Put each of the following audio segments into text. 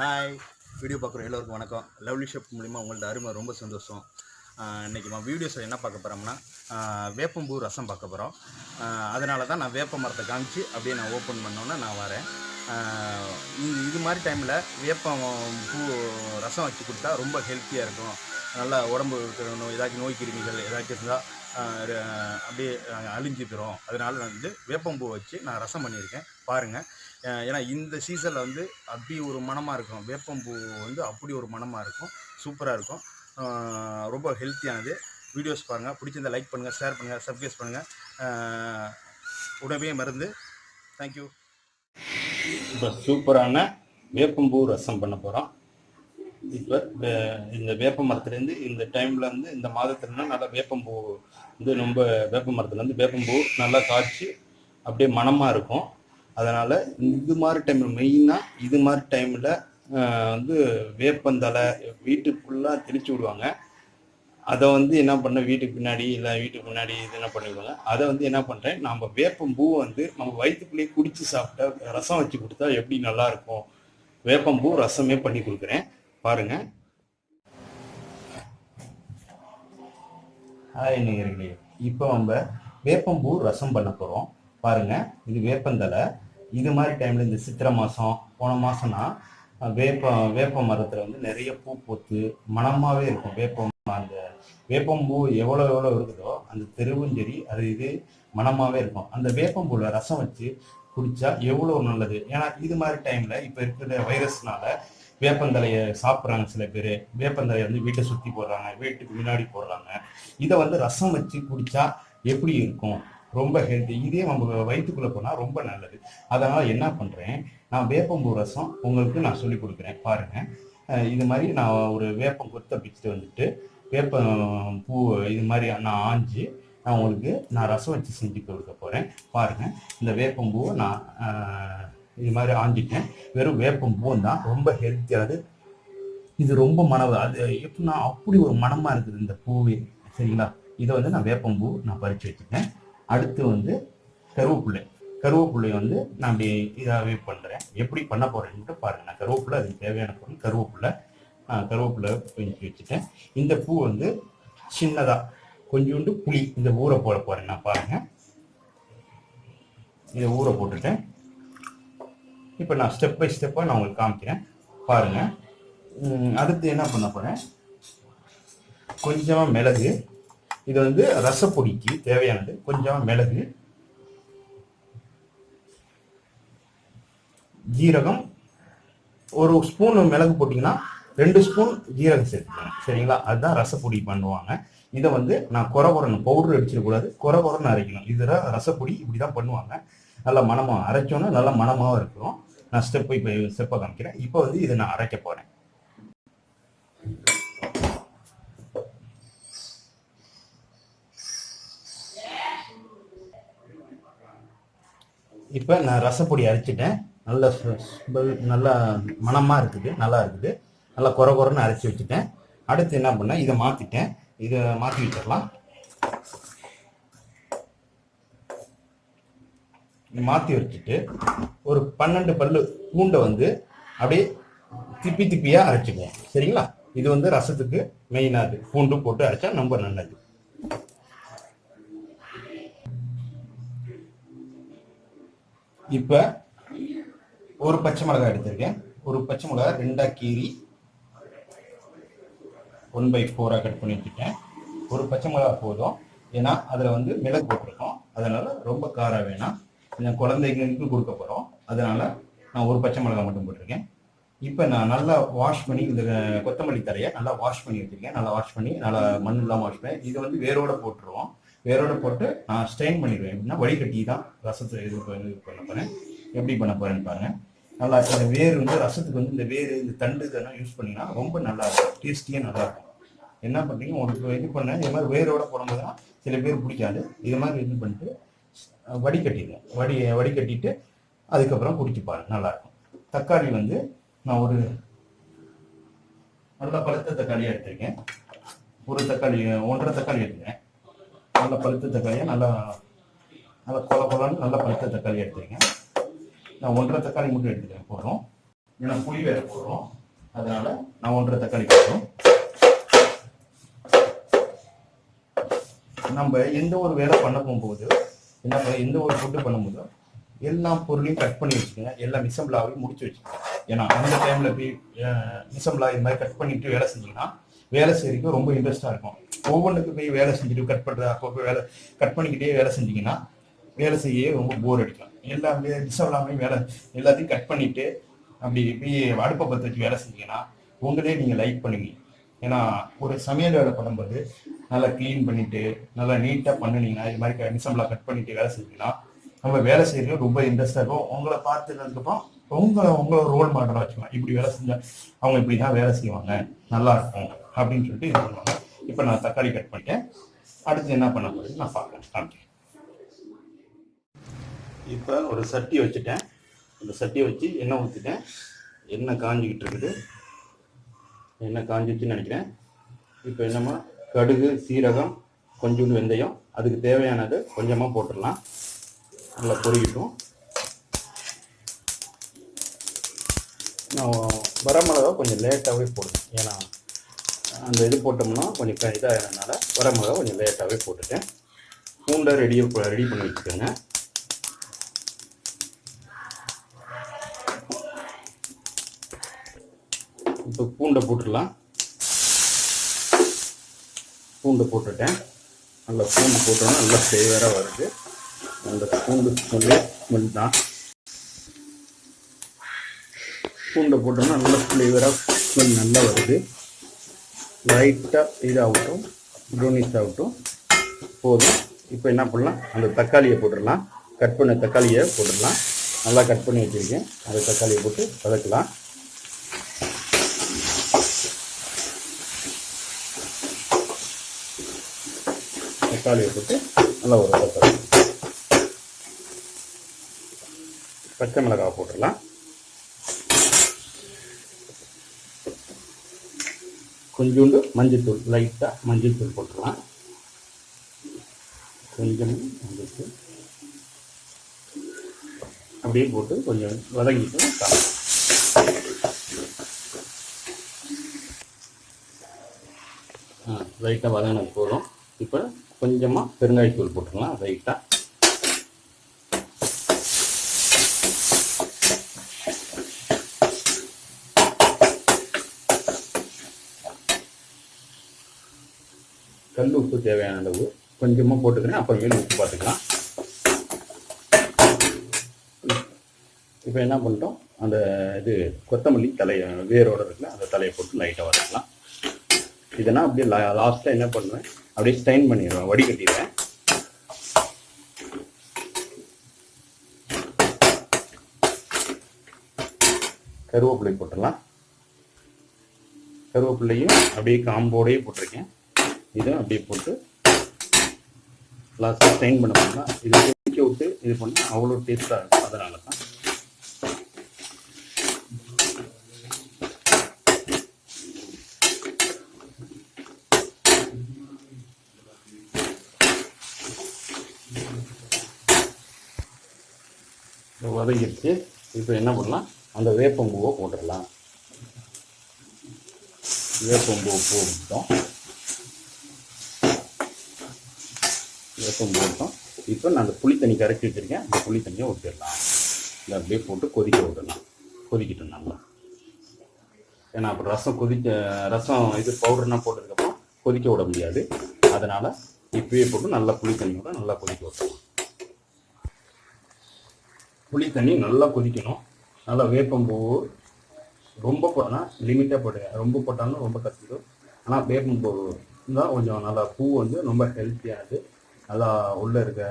Hi video பார்க்குற எல்லோருக்கும் வணக்கம். லவ்லி ஷாப் மூலிமா உங்கள்ட்ட அருமை ரொம்ப சந்தோஷம். இன்றைக்கி நம்ம வீடியோஸில் என்ன பார்க்க போகிறோம்னா வேப்பம்பூ ரசம் பார்க்க போகிறோம் அதனால தான் நான் வேப்ப மரத்தை காமிச்சு அப்படியே நான் ஓப்பன் பண்ணோன்னே நான் வரேன். இது இது மாதிரி டைமில் வேப்பம் பூ ரசம் வச்சு கொடுத்தா ரொம்ப ஹெல்த்தியாக இருக்கும். நல்லா உடம்பு இருக்கிற நோய் ஏதாச்சும் நோய் கிருமிகள் ஏதாச்சும் இருந்தால் அப்படியே அழிஞ்சிக்கிறோம் அதனால் அதனால நான் வந்து வேப்பம்பூ வச்சு நான் ரசம் பண்ணியிருக்கேன். பாருங்கள் ஏன்னா இந்த சீசனில் வந்து அப்படி ஒரு மணமாக இருக்கும். வேப்பம்பூ வந்து அப்படி ஒரு மணமாக இருக்கும். சூப்பராக இருக்கும். ரொம்ப ஹெல்த்தியானது வீடியோஸ் பாருங்கள் பிடிச்சிருந்தால் லைக் பண்ணுங்கள் ஷேர் பண்ணுங்கள் சப்ஸ்கிரைப் பண்ணுங்கள் உடவே மருந்து. தேங்க்யூ இப்போ சூப்பரான வேப்பம்பூ ரசம் பண்ண போகிறோம் இப்போ இந்த வேப்ப மரத்துலேருந்து இந்த டைமில் வந்து இந்த மாதத்துலனா நல்லா வேப்பம்பூ வந்து ரொம்ப வேப்ப மரத்துலேருந்து வேப்பம்பூ நல்லா காய்ச்சி அப்படியே மணமாக இருக்கும். அதனால் இது மாதிரி டைமில் மெயினாக இது மாதிரி டைமில் வந்து வேப்பந்தலை வீட்டுக்கு ஃபுல்லாக தெளிச்சு விடுவாங்க. அதை வந்து என்ன பண்ண வீட்டுக்கு பின்னாடி இல்லை வீட்டுக்கு முன்னாடி இது என்ன பண்ணிவிடுவாங்க அதை வந்து என்ன பண்ணுறேன் நம்ம வேப்பம்பூ வந்து நம்ம வயிற்றுக்குள்ளேயே குடித்து சாப்பிட்டா ரசம் வச்சு கொடுத்தா எப்படி நல்லாயிருக்கும் வேப்பம் வேப்பம்பூ ரசமே பண்ணி கொடுக்குறேன். பாருங்க. ஹாய் நேயர்களே. இப்போ நம்ம வேப்பம்பூ ரசம் பண்ண போகிறோம் பாருங்கள் இது வேப்பந்தலை இது மாதிரி டைமில் இந்த சித்திரை மாதம் போன மாதம்னா வேப்ப வேப்ப மரத்தில் வந்து நிறைய பூ பூத்து மணமாகவே இருக்கும். வேப்பம் அந்த வேப்பம்பூ எவ்வளோ எவ்வளோ இருக்குதோ அந்த தெருவும் சரி அது இது மணமாகவே இருக்கும். அந்த வேப்பம்பூவில் ரசம் வச்சு குடித்தா எவ்வளோ நல்லது? ஏன்னா இது மாதிரி டைமில் இப்போ இருக்கிற வைரஸ்னால வேப்பந்தலையை சாப்பிட்றாங்க சில பேர். வேப்பந்தலையை வந்து வீட்டை சுற்றி போடுறாங்க வீட்டுக்கு முன்னாடி போடுறாங்க. இதை வந்து ரசம் வச்சு குடித்தா எப்படி இருக்கும்? ரொம்ப ஹெல்த்தி இதே நம்ம வயிற்றுக்குள்ளே போனால் ரொம்ப நல்லது. அதனால் என்ன பண்ணுறேன் நான் வேப்பம்பூ ரசம் உங்களுக்கு நான் சொல்லி கொடுக்குறேன். பாருங்கள் இது மாதிரி நான் ஒரு வேப்பம் கொத்த பிச்சுட்டு வந்துட்டு வேப்பம் பூ இது மாதிரி நான் ஆஞ்சு நான் உங்களுக்கு நான் ரசம் வச்சு செஞ்சு கொடுக்க போகிறேன் பாருங்கள் இந்த வேப்பம்பூவை நான் இது மாதிரி ஆஞ்சிட்டேன். வெறும் வேப்பம்பூவும் தான். ரொம்ப ஹெல்த்தியானது இது ரொம்ப மணவு அது எப்படின்னா அப்படி ஒரு மணமாக இருக்குது இந்த பூவே. சரிங்களா? இதை வந்து நான் வேப்பம்பூ நான் பறித்து வச்சுட்டேன் அடுத்து வந்து கருவேப்பிள்ளை கருவேப்பிள்ளை வந்து நான் அப்படி இதாகவே பண்ணுறேன் எப்படி பண்ண போகிறேன்ட்டு பாருங்கள் நான் கருவேப்பிள்ளை அதுக்கு தேவையான பொருள் கருவேப்பிள்ளை கருவேப்பிள்ளை பிஞ்சு வச்சுட்டேன். இந்த பூ வந்து சின்னதாக கொஞ்சோண்டு புளி இந்த ஊற போட போகிறேன் நான் பாருங்கள் இதை ஊற போட்டுட்டேன். இப்போ நான் ஸ்டெப் பை ஸ்டெப்பாக நான் உங்களுக்கு காமிக்கிறேன். பாருங்கள் அடுத்து என்ன பண்ண போகிறேன் கொஞ்சமாக மிளகு. இது வந்து ரசப்பொடிக்கு தேவையானது கொஞ்சம் மிளகு ஜீரகம் ஒரு ஸ்பூன் மிளகு போட்டிங்கன்னா ரெண்டு ஸ்பூன் ஜீரகம் சேர்த்துக்கணும் சரிங்களா? அதுதான் ரசப்பொடி பண்ணுவாங்க. இதை வந்து நான் குறை பவுடர் அடிச்சிடக்கூடாது குறை அரைக்கணும். இதில் ரசப்பொடி இப்படி தான் பண்ணுவாங்க. நல்லா மணமாக அரைச்சோன்னா நல்லா மணமாகவும் இருக்கும். நான் ஸ்டெப் இப்போ ஸ்டெப்பை காமிக்கிறேன். இப்போ வந்து இதை நான் அரைக்க போகிறேன் இப்போ நான் ரசப்பொடி அரைச்சிட்டேன். நல்லா நல்லா மணமாக இருக்குது நல்லா இருக்குது. நல்லா குறை குறைன்னு அரைச்சி வச்சுட்டேன். அடுத்து என்ன பண்ணேன் இதை மாற்றிட்டேன் இதை மாற்றி வச்சிடலாம். மாற்றி வச்சுட்டு ஒரு பன்னெண்டு பல்லு பூண்டை வந்து அப்படியே திப்பி திப்பியாக அரைச்சிக்குவோம் சரிங்களா? இது வந்து ரசத்துக்கு மெயினாக பூண்டு போட்டு அரைச்சா ரொம்ப நல்லது. இப்போ ஒரு பச்சை மிளகாய் எடுத்திருக்கேன். ஒரு பச்சை மிளகாய் ரெண்டாக கீரி. ஒன் பை ஃபோராக கட் பண்ணி வச்சுட்டேன். ஒரு பச்சை மிளகாய் போதும். ஏன்னா அதில் வந்து மிளகு போட்டிருக்கோம். அதனால் ரொம்ப காரம் வேணாம். கொஞ்சம் குழந்தைங்களுக்கு கொடுக்க போகிறோம் அதனால் நான் ஒரு பச்சை மிளகாய் மட்டும் போட்டிருக்கேன். இப்போ நான் நல்லா வாஷ் பண்ணி இந்த கொத்தமல்லி தரையை நல்லா வாஷ் பண்ணி வச்சுருக்கேன். நல்லா வாஷ் பண்ணி நல்லா மண் இல்லாமல் வாஷ் பண்ணி இது வந்து வேரோட போட்டுருவோம். வேரோட போட்டு நான் ஸ்ட்ரெயின் பண்ணிடுவேன். எப்படின்னா வடிகட்டி தான் ரசத்தை இது பண்ண போகிறேன் எப்படி பண்ண போகிறேன்னு பாருங்கள் நல்லா இந்த வேர் வந்து ரசத்துக்கு வந்து இந்த வேர் இந்த தண்டு இதெல்லாம் யூஸ் பண்ணினா ரொம்ப நல்லா இருக்கும். டேஸ்டியாக நல்லா இருக்கும். என்ன பண்ணுறீங்க உங்களுக்கு இது பண்ண இது மாதிரி வேரோட போடும்போது தான் சில பேர் பிடிக்காது. இது மாதிரி இது பண்ணிட்டு அஹ், வடிகட்டிடுங்க வடி வடிகட்டிட்டு அதுக்கப்புறம் குடிச்சு பாருங்க. நல்லாயிருக்கும் தக்காளி வந்து நான் ஒரு நல்ல பழுத்த தக்காளியாக எடுத்திருக்கேன். ஒரு தக்காளி ஒன்றரை தக்காளி எடுத்துக்கிறேன் நல்ல பழுத்த தக்காளியை நல்லா நல்லா கொல கொலன்னு நல்ல பழுத்த தக்காளி எடுத்துருங்க. நான் ஒன்றரை தக்காளி மட்டும் எடுத்துக்கிறேன் போடுறோம் ஏன்னா புளி வேறு போடுறோம். அதனால் நான் ஒன்றரை தக்காளி போடுறோம் நம்ம எந்த ஒரு வேலை பண்ண போகும்போது என்ன பண்ண எந்த ஒரு ஃபுட்டு பண்ணும்போது எல்லா பொருளையும் கட் பண்ணி வச்சுக்கோங்க. எல்லா மிசம்பிளாவையும் முடிச்சு வச்சுக்கோங்க. ஏன்னா அந்த டைமில் போய் மிசம்பிளா இது மாதிரி கட் பண்ணிட்டு வேலை செஞ்சீங்கன்னா வேலை செய்யறதுக்கு ரொம்ப இன்ட்ரெஸ்டாக இருக்கும். ஒவ்வொன்றுக்கு போய் வேலை செஞ்சுட்டு கட் பண்ணுறது அப்போ வேலை கட் பண்ணிக்கிட்டே வேலை செஞ்சீங்கன்னா வேலை செய்ய ரொம்ப போர் அடிக்கும். எல்லாம் மிசம்பிளாமையும் வேலை எல்லாத்தையும் கட் பண்ணிட்டு அப்படி போய் அடுப்பை பற்ற வச்சு வேலை செஞ்சீங்கன்னா உங்களே நீங்கள் லைக் பண்ணுவீங்க. ஏன்னா ஒரு சமையல் வேலை பண்ணும்போது நல்லா க்ளீன் பண்ணிட்டு நல்லா நீட்டாக பண்ணினீங்கன்னா இது மாதிரி மிசம்பளா கட் பண்ணிட்டு வேலை செஞ்சீங்கன்னா நம்ம வேலை செய்யறது ரொம்ப இன்ட்ரெஸ்டாக இருக்கும். உங்களை பார்த்துக்கிறதுக்கப்புறம் உங்களை உங்களை ரோல் மாடலாக வச்சுக்கலாம். இப்படி வேலை செஞ்சால் அவங்க இப்படி தான் வேலை செய்வாங்க. நல்லா இருக்கும் அப்படின்னு சொல்லிட்டு இது பண்ணுவாங்க. இப்போ நான் தக்காளி கட் பண்ணிட்டேன். அடுத்து என்ன பண்ண போகுது நான் பார்க்குறேன். காமிக்கிறேன். இப்போ ஒரு சட்டி வச்சுட்டேன். அந்த சட்டியை வச்சு எண்ணெய் ஊற்றிட்டேன் எண்ணெய் காஞ்சிக்கிட்டு இருக்குது. எண்ணெய் காஞ்சிச்சுன்னு நினைக்கிறேன். இப்போ என்னம்மா? கடுகு சீரகம் கொஞ்சோண்டு வெந்தயம். அதுக்கு தேவையானது கொஞ்சமாக போட்டுடலாம். நல்லா பொறிக்கிட்டும் நான் வரமிளகா கொஞ்சம் லேட்டாகவே போடுவேன். ஏன்னா அந்த இது போட்டோம்னா கொஞ்சம் க- இதாகிறதுனால வரமிளகா கொஞ்சம் லேட்டாகவே போட்டுட்டேன். பூண்டை ரெடி ரெடி பண்ணி வச்சுக்கோங்க. இப்போ பூண்டை போட்டுடலாம். பூண்டை போட்டுட்டேன். நல்லா பூண்டு போட்டோன்னா நல்லா ஃப்ளேவராக வருது. அந்த பூண்டு ஸ்மெல்லு ஸ்மெல் தான். பூண்டை போட்டோன்னா நல்லா ஃப்ளேவராக ஸ்மெல் நல்லா வருது. லைட்டாக இதாகட்டும் ப்ரௌனிஷ் ஆகட்டும். போதும். இப்போ என்ன பண்ணலாம்? அந்த தக்காளியை போட்டுடலாம். கட் பண்ண தக்காளியை போட்டுடலாம். நல்லா கட் பண்ணி வச்சுருக்கேன். அந்த தக்காளியை போட்டு வதக்கலாம். தக்காளியை போட்டு நல்லா ஒரு வதக்கலாம் பச்சை மிளகாய் போட்டுடலாம். கொஞ்சோண்டு மஞ்சள்தூள் லைட்டாக மஞ்சள்தூள் போட்டுடலாம் கொஞ்சம் மஞ்சள்தூள் அப்படியே போட்டு கொஞ்சம் வதங்கிட்டு ஆ லைட்டாக வதங்கினது போதும். இப்போ கொஞ்சமாக பெருங்காயத்தூள் போட்டுக்கலாம் லைட்டாக கல் உப்பு தேவையான அளவு கொஞ்சமாக போட்டுக்கிறேன். அப்புறமேல் உப்பு பார்த்துக்கலாம் இப்போ என்ன பண்ணிட்டோம்? அந்த இது கொத்தமல்லி தலையை வேரோட இருக்குல்ல அந்த தலையை போட்டு லைட்டாக வதக்கலாம். இதெல்லாம் அப்படியே லாஸ்ட்டாக என்ன பண்ணுவேன்? அப்படியே ஸ்டைன் பண்ணிடுவேன் வடிகட்டிடுவேன். கருவேப்பிலை போட்டுடலாம். கருவேப்பிள்ளையும் அப்படியே காம்போடையே போட்டிருக்கேன். இதை அப்படியே போட்டு லாஸ்ட்டாக ஸ்டைன் பண்ண போனால் இது கொதிக்க விட்டு இது பண்ணால் அவ்வளோ டேஸ்ட்டாக இருக்கும். அதனால தான் வதங்கிடுச்சு இப்போ என்ன பண்ணலாம்? அந்த வேப்பம்பூவை போட்டுடலாம். வேப்பம்பூவை போட்டோம் வேப்பம் போட்டோம் இப்போ நான் அந்த புளி தண்ணி கரைச்சி வச்சிருக்கேன். அந்த புளி தண்ணியை ஊற்றிடலாம் இதை அப்படியே போட்டு கொதிக்க விடலாம் கொதிக்கட்டும் நல்லா ஏன்னா அப்புறம் ரசம் கொதிக்க ரசம் இது பவுடர்னால் போட்டதுக்கப்புறம் கொதிக்க விட முடியாது. அதனால் இப்பயே போட்டு நல்லா புளி தண்ணியோட நல்லா கொதிக்க விட்டுருவோம் புளி தண்ணி நல்லா கொதிக்கணும். நல்லா வேப்பம்பூ ரொம்ப போட்டால் லிமிட்டாக போடுங்க ரொம்ப போட்டாலும் ரொம்ப கஷ்டம் ஆனால் வேப்பம்பூ தான் கொஞ்சம் நல்லா பூ வந்து ரொம்ப ஹெல்த்தியானது நல்லா உள்ளே இருக்க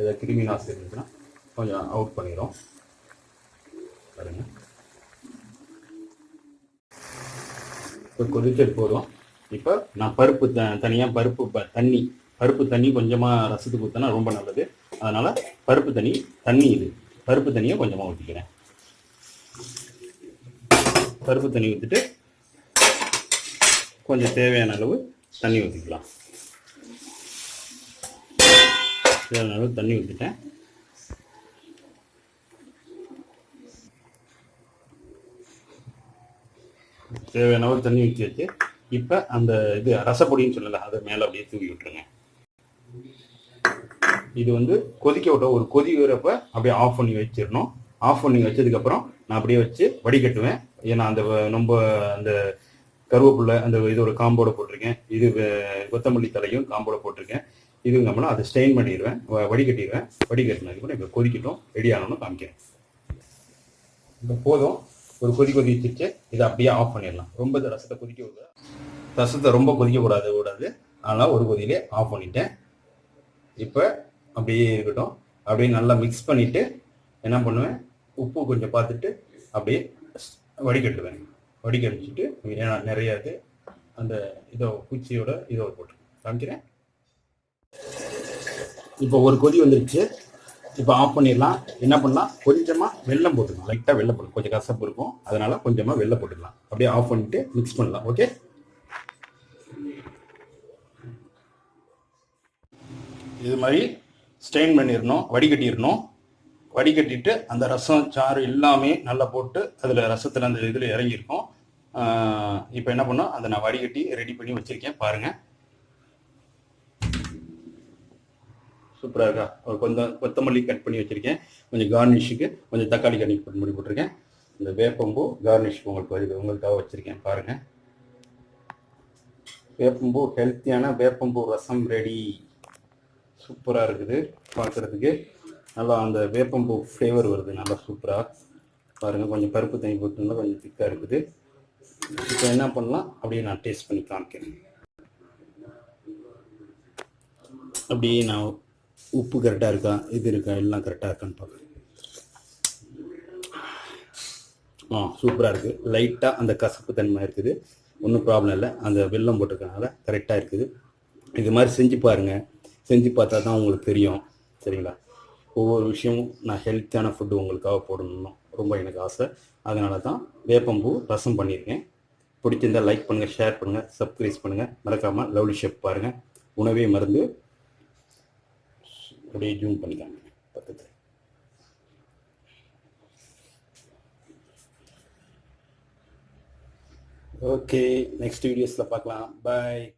ஏதாவது கிருமி நாசி இருந்துச்சுன்னா கொஞ்சம் அவுட் பண்ணிடும் பாருங்கள் இப்போ கொதிச்சது போதும். இப்போ நான் பருப்பு த தனியாக பருப்பு ப தண்ணி பருப்பு தண்ணி கொஞ்சமாக ரசத்துக்கு ஊற்றினா ரொம்ப நல்லது. அதனால் பருப்பு தண்ணி தண்ணி இது. பருப்பு தண்ணியை கொஞ்சமாக ஊற்றிக்கிறேன் பருப்பு தண்ணி ஊற்றிட்டு கொஞ்சம் தேவையான அளவு தண்ணி ஊற்றிக்கலாம் தேவையான அளவு தண்ணி ஊற்றிட்டேன் தேவையான அளவு தண்ணி ஊற்றி வச்சு இப்போ அந்த இது ரசப்பொடின்னு சொல்லல அதை மேலே அப்படியே தூக்கி விட்டுருங்க. இது வந்து கொதிக்க விட்ட ஒரு கொதி வரப்ப அப்படியே ஆஃப் பண்ணி வச்சிடணும். ஆஃப் பண்ணி வச்சதுக்கப்புறம் நான் அப்படியே வச்சு வடிகட்டுவேன். ஏன்னா அந்த ரொம்ப அந்த கருவேப்பிள்ளை அந்த இதோட காம்போட போட்டிருக்கேன். இது கொத்தமல்லி தலையும் காம்போட போட்டிருக்கேன். இதுங்கம்னா அதை ஸ்டெயின் பண்ணிடுவேன் வடிகட்டிடுவேன். வடிகட்டினது கூட இப்போ கொதிக்கட்டும் ரெடி ஆகணும்னு காமிக்கிறேன். இப்போ போதும். ஒரு கொதி கொதிச்சிச்சு இதை அப்படியே ஆஃப் பண்ணிடலாம். ரொம்ப ரசத்தை கொதிக்க விட ரசத்தை ரொம்ப கொதிக்க கூடாது கூடாது அதனால் ஒரு கொதியிலே ஆஃப் பண்ணிட்டேன். இப்போ அப்படியே இருக்கட்டும். அப்படியே நல்லா மிக்ஸ் பண்ணிவிட்டு என்ன பண்ணுவேன்? உப்பு கொஞ்சம் பார்த்துட்டு அப்படியே வடிகட்டுவேன். வடிகட்டிச்சிட்டு நிறையா நிறைய இது அந்த இதோ குச்சியோட இதோ போட்டு காமிக்கிறேன். இப்போ ஒரு கொதி வந்துருச்சு. இப்போ ஆஃப் பண்ணிடலாம். என்ன பண்ணலாம்? கொஞ்சமாக வெள்ளம் போட்டுக்கலாம். லைட்டாக வெள்ளம் போட்டு கொஞ்சம் கசப்பு இருக்கும். அதனால கொஞ்சமாக வெள்ளம் போட்டுக்கலாம். அப்படியே ஆஃப் பண்ணிட்டு மிக்ஸ் பண்ணலாம். ஓகே இது மாதிரி ஸ்டெயின் பண்ணிடணும். வடிகட்டிடணும். வடிகட்டிட்டு அந்த ரசம் சாறு எல்லாமே நல்லா போட்டு அதில் ரசத்தில் அந்த இதில் இறங்கியிருக்கும். இப்போ என்ன பண்ணோம் அதை நான் வடிகட்டி ரெடி பண்ணி வச்சுருக்கேன். பாருங்கள் சூப்பராக இருக்கா? ஒரு கொஞ்சம் கொத்தமல்லி கட் பண்ணி வச்சுருக்கேன். கொஞ்சம் கார்னிஷுக்கு கொஞ்சம் தக்காளி கட் பண்ணி போட்டிருக்கேன். இந்த வேப்பம்பூ கார்னிஷ் உங்களுக்கு உங்களுக்காக வச்சுருக்கேன். பாருங்கள் வேப்பம்பூ ஹெல்த்தியான வேப்பம்பூ ரசம் ரெடி சூப்பராக இருக்குது பார்க்குறதுக்கு நல்லா அந்த வேப்பம்பூ ஃப்ளேவர் வருது. நல்லா சூப்பராக பாருங்கள் கொஞ்சம் பருப்பு தண்ணி போட்டுருந்தா கொஞ்சம் திக்காக இருக்குது. இப்போ என்ன பண்ணலாம்? அப்படியே நான் டேஸ்ட் பண்ணி காமிக்கிறேன். அப்படியே நான் உப்பு கரெக்டாக இருக்கா? இது இருக்கா? எல்லாம் கரெக்டாக இருக்கான்னு பார்க்குறேன் ஆ சூப்பராக இருக்குது லைட்டாக அந்த கசப்பு தன்மை இருக்குது. ஒன்றும் ப்ராப்ளம் இல்லை. அந்த வெல்லம் போட்டிருக்கனால கரெக்டாக இருக்குது. இது மாதிரி செஞ்சு பாருங்கள் செஞ்சு பார்த்தா தான் உங்களுக்கு தெரியும். சரிங்களா? ஒவ்வொரு விஷயமும் நான் ஹெல்த்தியான ஃபுட்டு உங்களுக்காக போடணும் ரொம்ப எனக்கு ஆசை. அதனால தான் வேப்பம்பூ ரசம் பண்ணியிருக்கேன். பிடிச்சிருந்தா லைக் பண்ணுங்கள் ஷேர் பண்ணுங்கள் சப்ஸ்கிரைப் பண்ணுங்கள் மறக்காமல் லவ்லி ஷெஃப் பாருங்கள் உணவே மருந்து. அப்படியே ஜூம் பண்ணிக்காங்க. பக்கத்தில். ஓகே நெக்ஸ்ட் வீடியோஸில் பார்க்கலாம். பாய்